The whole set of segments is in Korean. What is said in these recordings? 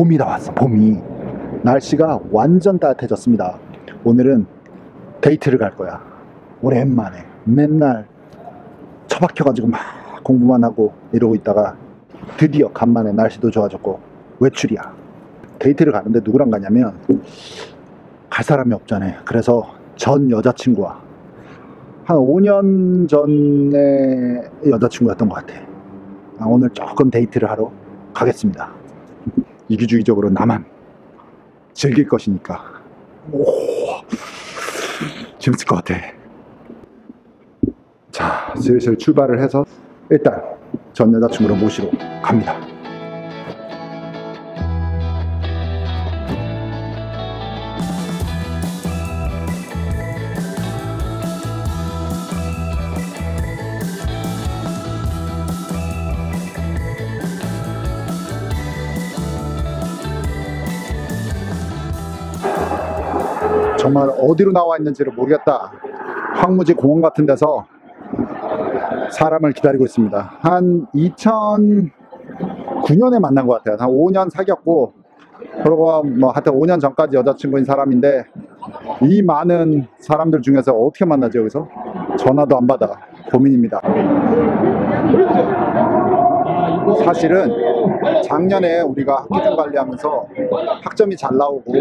봄이 다 왔어 봄이. 날씨가 완전 따뜻해졌습니다. 오늘은 데이트를 갈 거야. 오랜만에. 맨날 처박혀가지고 막 공부만 하고 이러고 있다가 드디어 간만에 날씨도 좋아졌고 외출이야. 데이트를 가는데 누구랑 가냐면 갈 사람이 없잖아요 그래서 전 여자친구와 한 5년 전에 여자친구였던 것 같아. 아, 오늘 조금 데이트를 하러 가겠습니다 이기주의적으로 나만 즐길 것이니까. 오 재밌을 것 같아. 자 슬슬 출발을 해서 일단 전 여자친구를 모시러 갑니다 정말 어디로 나와 있는지를 모르겠다. 황무지 공원 같은 데서 사람을 기다리고 있습니다. 한 2009년에 만난 것 같아요. 한 5년 사귀었고, 그리고 뭐 하여튼 5년 전까지 여자친구인 사람인데, 이 많은 사람들 중에서 어떻게 만나죠, 여기서? 전화도 안 받아. 고민입니다. 사실은 작년에 우리가 학기중 관리하면서 학점이 잘 나오고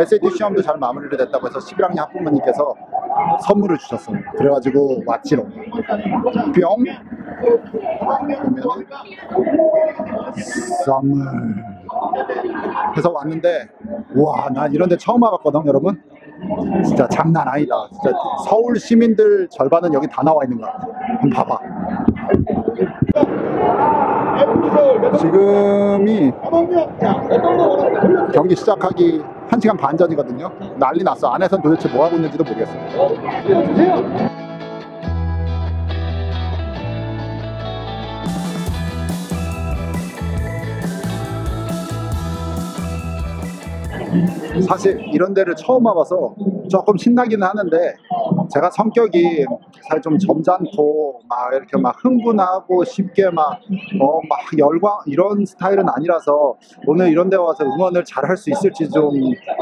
SAT 시험도 잘 마무리를 됐다고 해서 11학년 학부모님께서 선물을 주셨어요. 그래가지고 왔지롱. 뿅! 보면은 선물. 해서 왔는데 와, 나 이런 데 처음 와봤거든, 여러분. 진짜 장난 아니다. 진짜 서울 시민들 절반은 여기 다 나와 있는 거야. 한번 봐봐. 지금이 경기 시작하기 1시간 반 전이거든요. 난리 났어. 안에선 도대체 뭐 하고 있는지도 모르겠어요. 사실 이런 데를 처음 와봐서 조금 신나기는 하는데 제가 성격이 사실 좀 점잖고 막 이렇게 막 흥분하고 쉽게 막 어 막 열광 이런 스타일은 아니라서 오늘 이런 데 와서 응원을 잘 할 수 있을지 좀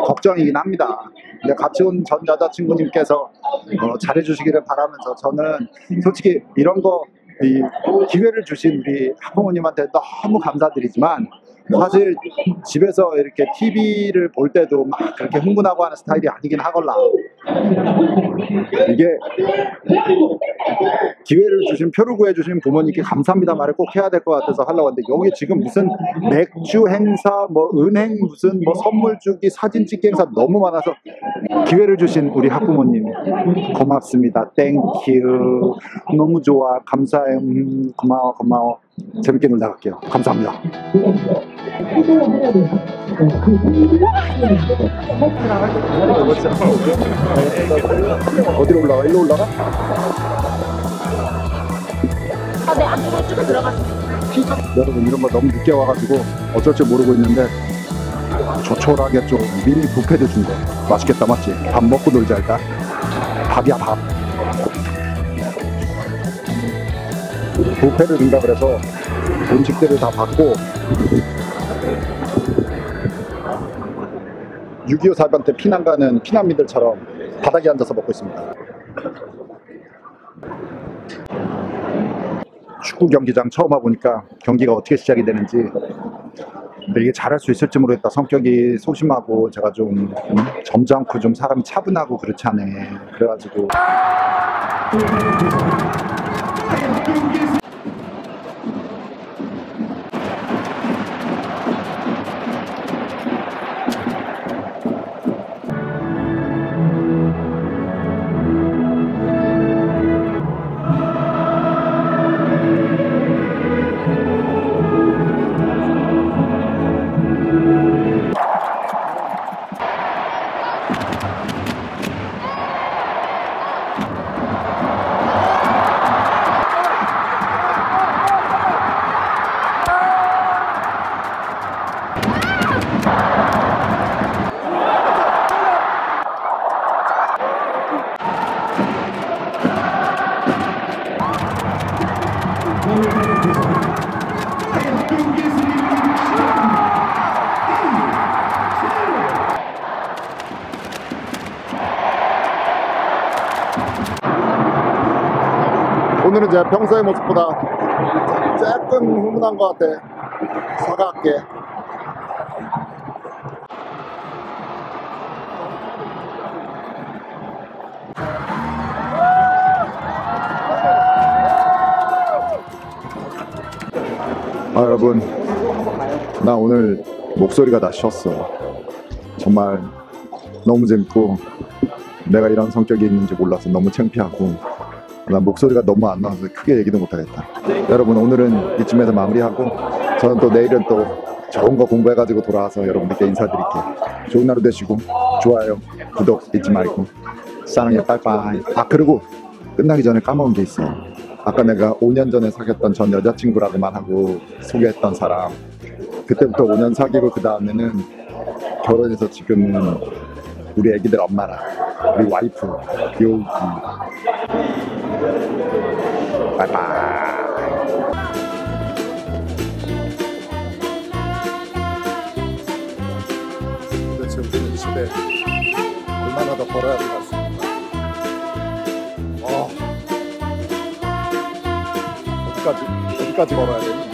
걱정이긴 합니다. 근데 같이 온 전 여자친구님께서 어, 잘해주시기를 바라면서 저는 솔직히 이런 거 이 기회를 주신 우리 학부모님한테 너무 감사드리지만 사실 집에서 이렇게 TV를 볼 때도 막 그렇게 흥분하고 하는 스타일이 아니긴 하걸라. 이게 기회를 주신 표를 구해주신 부모님께 감사합니다 말을 꼭 해야 될 것 같아서 하려고 하는데 여기 지금 무슨 맥주 행사, 뭐 은행 무슨 뭐 선물 주기, 사진 찍기 행사 너무 많아서 기회를 주신 우리 학부모님 고맙습니다. 땡큐. 너무 좋아. 감사해. 음, 고마워, 고마워. 재밌게 놀다 갈게요. 감사합니다. 어디로 올라가? 일로 올라가? 아, 네, 안쪽으로 쭉 들어가세요. 여러분 이런 거 너무 늦게 와가지고 어쩔 줄 모르고 있는데 조촐하게 좀 미니 뷔페도 준대 맛있겠다 맞지? 밥 먹고 놀자 일단 밥이야 밥 뷔페를 준다 그래서 음식들을 다 받고 6.25 사변 때 피난 가는 피난민들처럼 바닥에 앉아서 먹고 있습니다. 축구 경기장 처음 와보니까 경기가 어떻게 시작이 되는지 이게 잘할 수 있을지 모르겠다 성격이 소심하고 제가 좀 음, 점잖고 좀 사람이 차분하고 그렇지 않네. 그래가지고 오늘은 제 평소의 모습보다 조금 흥분한 것 같아. 사과할게. 아, 여러분. 나 오늘 목소리가 다 쉬었어. 정말 너무 재밌고 내가 이런 성격이 있는지 몰라서 너무 창피하고 나 목소리가 너무 안 나와서 크게 얘기도 못하겠다. 여러분 오늘은 이쯤에서 마무리하고 저는 또 내일은 또 좋은 거 공부해가지고 돌아와서 여러분들께 인사드릴게요. 좋은 하루 되시고 좋아요, 구독 잊지 말고 사랑해 빠이빠이. 아 그리고 끝나기 전에 까먹은 게 있어. 아까 내가 5년 전에 사귀었던 전 여자친구라고만 하고 소개했던 사람 그때부터 5년 사귀고 그 다음에는 결혼해서 지금은 우리 애기들 엄마랑 우리 와이프 요기 바이바이 도대체 우리는 이 시대에 얼마나 더 될것 같습니다 어. 어디까지 어디까지 벌어야 되니?